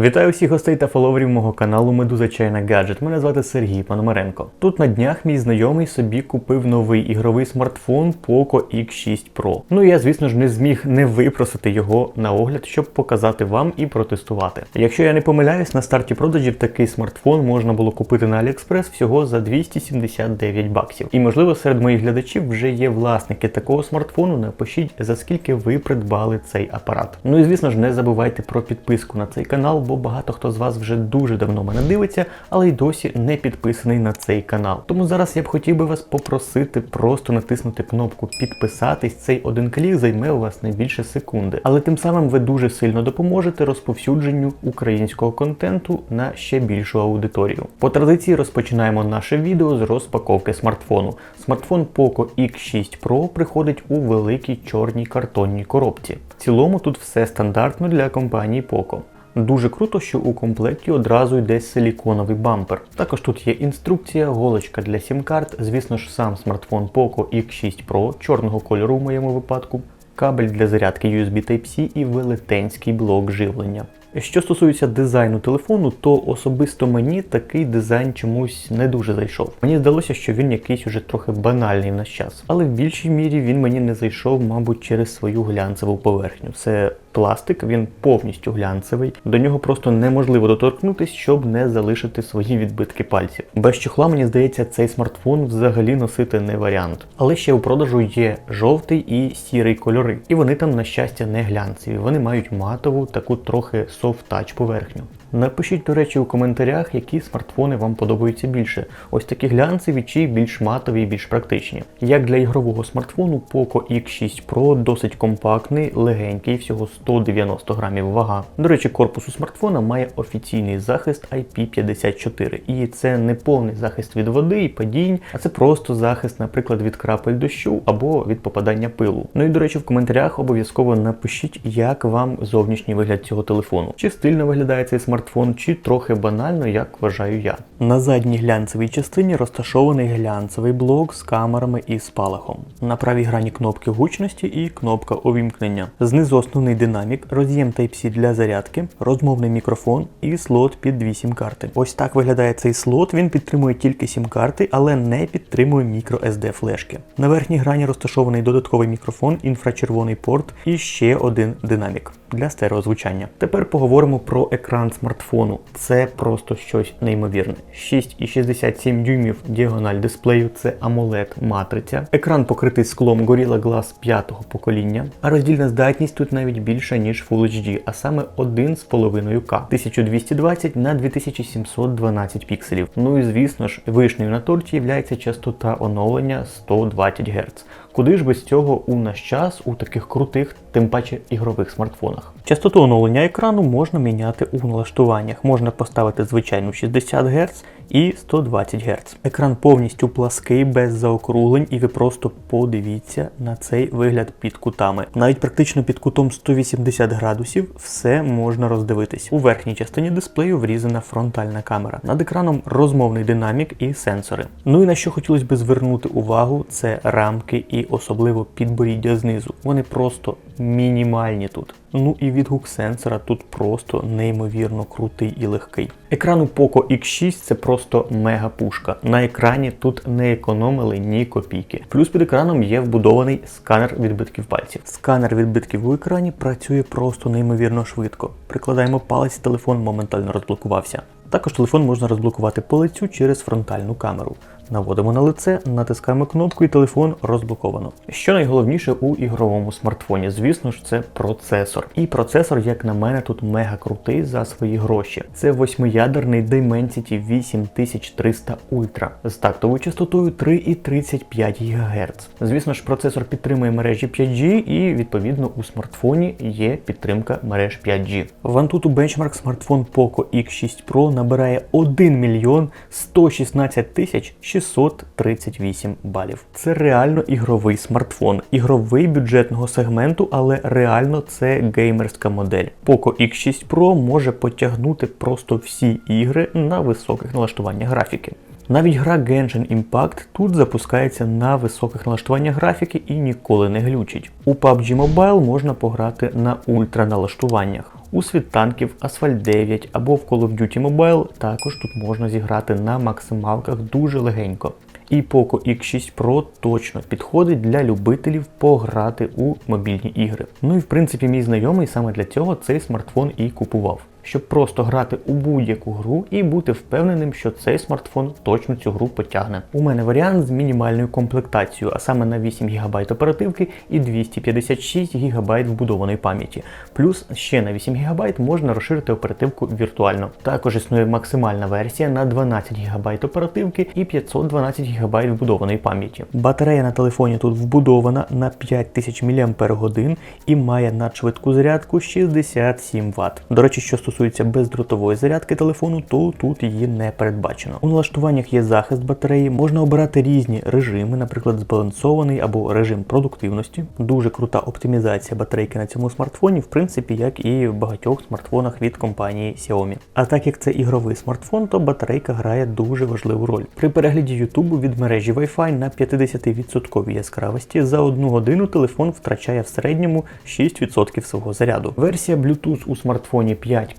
Вітаю всіх гостей та фоловерів мого каналу Медуза Чайна Гаджет. Мене звати Сергій Пономаренко. Тут на днях мій знайомий собі купив новий ігровий смартфон Poco X6 Pro. Ну я, звісно ж, не зміг не випросити його на огляд, щоб показати вам і протестувати. Якщо я не помиляюсь, на старті продажів такий смартфон можна було купити на AliExpress всього за 279 баксів. І можливо серед моїх глядачів вже є власники такого смартфону. Напишіть за скільки ви придбали цей апарат. Ну і звісно ж, не забувайте про підписку на цей канал, бо багато хто з вас вже дуже давно мене дивиться, але й досі не підписаний на цей канал. Тому зараз я б хотів би вас попросити просто натиснути кнопку підписатись. Цей один клік займе у вас не більше секунди. Але тим самим ви дуже сильно допоможете розповсюдженню українського контенту на ще більшу аудиторію. По традиції розпочинаємо наше відео з розпаковки смартфону. Смартфон Poco X6 Pro приходить у великій чорній картонній коробці. В цілому тут все стандартно для компанії Poco. Дуже круто, що у комплекті одразу йде силіконовий бампер. Також тут є інструкція, голочка для сім-карт, звісно ж, сам смартфон Poco X6 Pro чорного кольору в моєму випадку, кабель для зарядки USB Type-C і велетенський блок живлення. Що стосується дизайну телефону, то особисто мені такий дизайн чомусь не дуже зайшов. Мені здалося, що він якийсь уже трохи банальний в наш час. Але в більшій мірі він мені не зайшов, мабуть, через свою глянцеву поверхню. Це пластик, він повністю глянцевий. До нього просто неможливо доторкнутись, щоб не залишити свої відбитки пальців. Без чохла, мені здається, цей смартфон взагалі носити не варіант. Але ще у продажу є жовтий і сірий кольори. І вони там, на щастя, не глянцеві. Вони мають матову, таку трохи софт-тач поверхню. Напишіть, до речі, у коментарях, які смартфони вам подобаються більше. Ось такі глянцеві чи більш матові і більш практичні. Як для ігрового смартфону, Poco X6 Pro досить компактний, легенький, всього 190 грамів вага. До речі, корпус у смартфона має офіційний захист IP54. І це не повний захист від води і падінь, а це просто захист, наприклад, від крапель дощу або від попадання пилу. Ну і до речі, в коментарях обов'язково напишіть, як вам зовнішній вигляд цього телефону. Чи стильно виглядає цей смартфон, чи трохи банально, як вважаю я. На задній глянцевій частині розташований глянцевий блок з камерами і спалахом. На правій грані кнопки гучності і кнопка увімкнення. Знизу основний динамік, роз'єм Type-C для зарядки, розмовний мікрофон і слот під дві сім-карти. Ось так виглядає цей слот. Він підтримує тільки сім-карти, але не підтримує microSD флешки. На верхній грані розташований додатковий мікрофон, інфрачервоний порт і ще один динамік для стереозвучання. Тепер поговоримо про екран смартфону. Це просто щось неймовірне. 6,67 дюймів діагональ дисплею, це AMOLED матриця. Екран покритий склом Gorilla Glass 5-го покоління, а роздільна здатність тут навіть більша, ніж Full HD, а саме 1,5К 1220 на 2712 пікселів. Ну і звісно ж, вишнею на торті є частота оновлення 120 Гц. Куди ж без цього у наш час у таких крутих, тим паче ігрових смартфонах? Частоту оновлення екрану можна міняти у налаштуваннях. Можна поставити звичайну 60 Гц і 120 Гц. Екран повністю плаский, без заокруглень, і ви просто подивіться на цей вигляд під кутами. Навіть практично під кутом 180 градусів все можна роздивитись. У верхній частині дисплею врізана фронтальна камера. Над екраном розмовний динамік і сенсори. Ну і на що хотілося б звернути увагу, це рамки і особливо підборіддя знизу. Вони просто мінімальні тут. Ну і відгук сенсора тут просто неймовірно крутий і легкий. Екран у Poco X6 це просто мега пушка. На екрані тут не економили ні копійки. Плюс під екраном є вбудований сканер відбитків пальців. Сканер відбитків у екрані працює просто неймовірно швидко. Прикладаємо палець, телефон моментально розблокувався. Також телефон можна розблокувати по лицю через фронтальну камеру. Наводимо на лице, натискаємо кнопку і телефон розблоковано. Що найголовніше у ігровому смартфоні, звісно ж, це процесор. І процесор, як на мене, тут мега крутий за свої гроші. Це восьмиядерний Dimensity 8300 Ultra з тактовою частотою 3,35 ГГц. Звісно ж, процесор підтримує мережі 5G і відповідно у смартфоні є підтримка мереж 5G. В Antutu Benchmark смартфон Poco X6 Pro набирає 1 мільйон 116 тисяч 638 балів. Це реально ігровий смартфон, ігровий бюджетного сегменту, але реально це геймерська модель. Poco X6 Pro може потягнути просто всі ігри на високих налаштуваннях графіки. Навіть гра Genshin Impact тут запускається на високих налаштуваннях графіки і ніколи не глючить. У PUBG Mobile можна пограти на ультра налаштуваннях. У світанків Asphalt 9 або в Call of Duty Mobile також тут можна зіграти на максималках дуже легенько. І Poco X6 Pro точно підходить для любителів пограти у мобільні ігри. Ну і в принципі мій знайомий саме для цього цей смартфон і купував. Щоб просто грати у будь-яку гру і бути впевненим, що цей смартфон точно цю гру потягне. У мене варіант з мінімальною комплектацією, а саме на 8 ГБ оперативки і 256 ГБ вбудованої пам'яті. Плюс ще на 8 ГБ можна розширити оперативку віртуально. Також існує максимальна версія на 12 ГБ оперативки і 512 ГБ вбудованої пам'яті. Батарея на телефоні тут вбудована на 5000 мАч і має надшвидку зарядку 67 Вт. До речі, що стосується бездротової зарядки телефону, то тут її не передбачено. У налаштуваннях є захист батареї, можна обирати різні режими, наприклад, збалансований або режим продуктивності. Дуже крута оптимізація батарейки на цьому смартфоні, в принципі, як і в багатьох смартфонах від компанії Xiaomi. А так як це ігровий смартфон, то батарейка грає дуже важливу роль. При перегляді YouTube від мережі Wi-Fi на 50% яскравості за одну годину телефон втрачає в середньому 6% свого заряду. Версія Bluetooth у смартфоні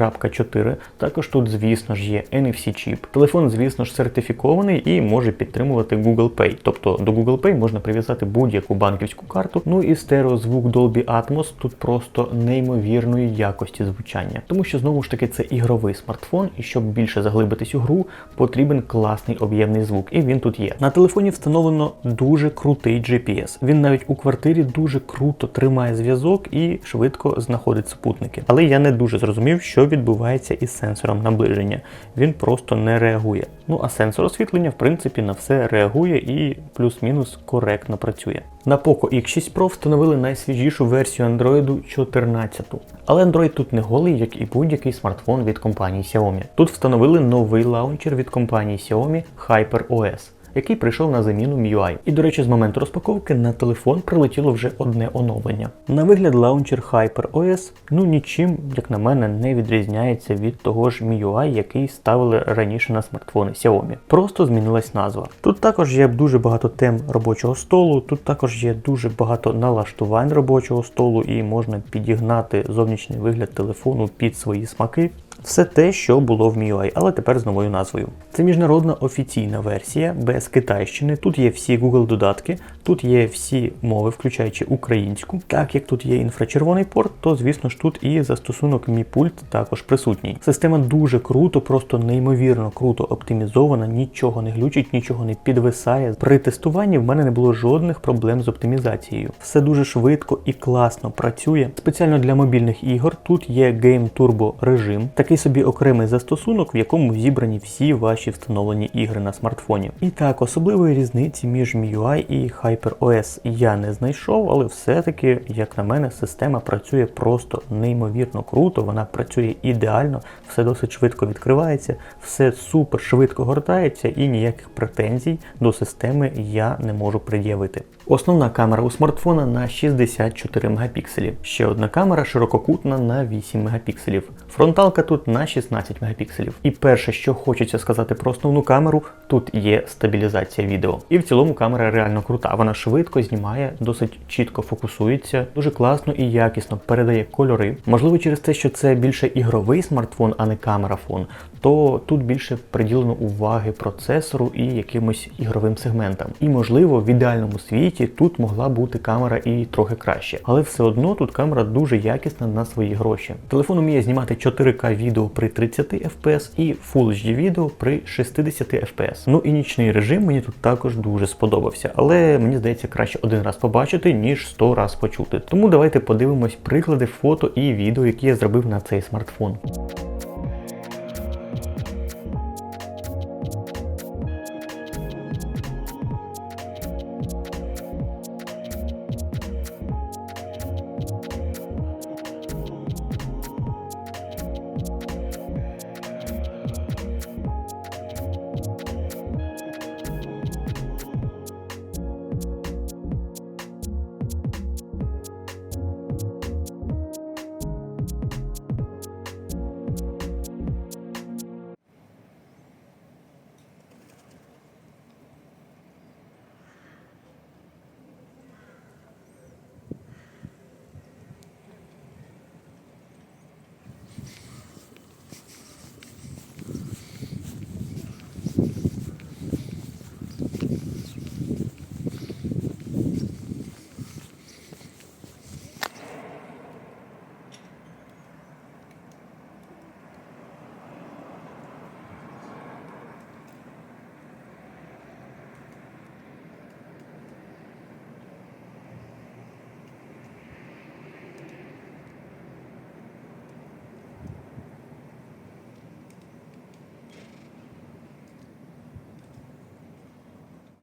5.4, також тут, звісно ж, є NFC-чіп. Телефон, звісно ж, сертифікований і може підтримувати Google Pay. Тобто до Google Pay можна прив'язати будь-яку банківську карту. Ну і стереозвук Dolby Atmos тут просто неймовірної якості звучання. Тому що знову ж таки це ігровий смартфон, і щоб більше заглибитись у гру, потрібен класний об'ємний звук. І він тут є. На телефоні встановлено дуже крутий GPS. Він навіть у квартирі дуже круто тримає зв'язок і швидко знаходить супутники. Але я не дуже зрозумів, що відбувається із сенсором наближення. Він просто не реагує. Ну а сенсор освітлення, в принципі, на все реагує і плюс-мінус коректно працює. На Poco X6 Pro встановили найсвіжішу версію Android 14. Але Android тут не голий, як і будь-який смартфон від компанії Xiaomi. Тут встановили новий лаунчер від компанії Xiaomi HyperOS який прийшов на заміну MIUI. І, до речі, з моменту розпаковки на телефон прилетіло вже одне оновлення. На вигляд лаунчер HyperOS, ну нічим, як на мене, не відрізняється від того ж MIUI, який ставили раніше на смартфони Xiaomi. Просто змінилась назва. Тут також є дуже багато тем робочого столу, тут також є дуже багато налаштувань робочого столу, і можна підігнати зовнішній вигляд телефону під свої смаки. Все те, що було в MIUI, але тепер з новою назвою. Це міжнародна офіційна версія без Китайщини. Тут є всі Google додатки, тут є всі мови, включаючи українську. Так як тут є інфрачервоний порт, то звісно ж тут і застосунок Mi також присутній. Система дуже круто, просто неймовірно круто оптимізована, нічого не глючить, нічого не підвисає. При тестуванні в мене не було жодних проблем з оптимізацією. Все дуже швидко і класно працює. Спеціально для мобільних ігор тут є Game Turbo режим такий собі окремий застосунок, в якому зібрані всі ваші встановлені ігри на смартфоні. І так, особливої різниці між MIUI і HyperOS я не знайшов, але все-таки, як на мене, система працює просто неймовірно круто, вона працює ідеально, все досить швидко відкривається, все супер швидко гортається і ніяких претензій до системи я не можу пред'явити. Основна камера у смартфона на 64 мегапікселі. Ще одна камера ширококутна на 8 мегапікселів. Фронталка тут на 16 мегапікселів. І перше, що хочеться сказати про основну камеру, тут є стабілізація відео. І в цілому камера реально крута. Вона швидко знімає, досить чітко фокусується, дуже класно і якісно передає кольори. Можливо, через те, що це більше ігровий смартфон, а не камерафон, то тут більше приділено уваги процесору і якимось ігровим сегментам. І можливо, в ідеальному світі тут могла бути камера і трохи краще. Але все одно тут камера дуже якісна на свої гроші. Телефон вміє знімати 4К відео при 30 FPS і Full HD відео при 60 FPS. Ну і нічний режим мені тут також дуже сподобався, але мені здається краще один раз побачити, ніж 100 раз почути. Тому давайте подивимось приклади фото і відео, які я зробив на цей смартфон.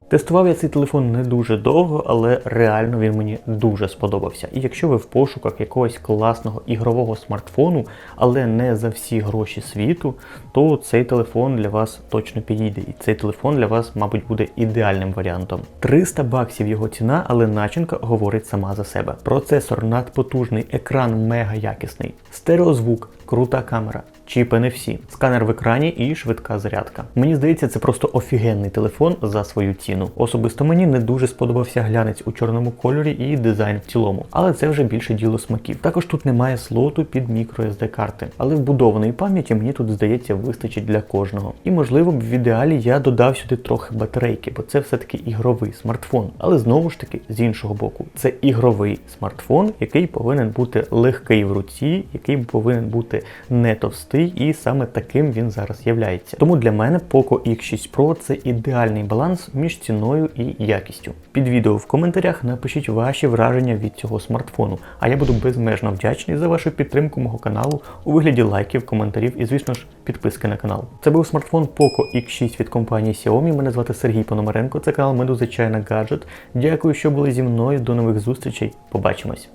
Тестував я цей телефон не дуже довго, але реально він мені дуже сподобався. І якщо ви в пошуках якогось класного ігрового смартфону, але не за всі гроші світу, то цей телефон для вас точно підійде. І цей телефон для вас, мабуть, буде ідеальним варіантом. 300 баксів його ціна, але начинка говорить сама за себе. Процесор надпотужний, екран мега якісний, стереозвук, крута камера. Чіпи NFC, сканер в екрані і швидка зарядка. Мені здається, це просто офігенний телефон за свою ціну. Особисто мені не дуже сподобався глянець у чорному кольорі і дизайн в цілому, але це вже більше діло смаків. Також тут немає слоту під microSD карти, але вбудованої пам'яті мені тут здається вистачить для кожного. І можливо б в ідеалі я додав сюди трохи батарейки, бо це все-таки ігровий смартфон. Але знову ж таки, з іншого боку, це ігровий смартфон, який повинен бути легкий в руці, який повинен бути не товстий, і саме таким він зараз являється. Тому для мене Poco X6 Pro це ідеальний баланс між ціною і якістю. Під відео в коментарях напишіть ваші враження від цього смартфону, а я буду безмежно вдячний за вашу підтримку мого каналу у вигляді лайків, коментарів і, звісно ж, підписки на канал. Це був смартфон Poco X6 від компанії Xiaomi. Мене звати Сергій Пономаренко. Це канал Медуза Чайна Гаджет. Дякую, що були зі мною. До нових зустрічей. Побачимось.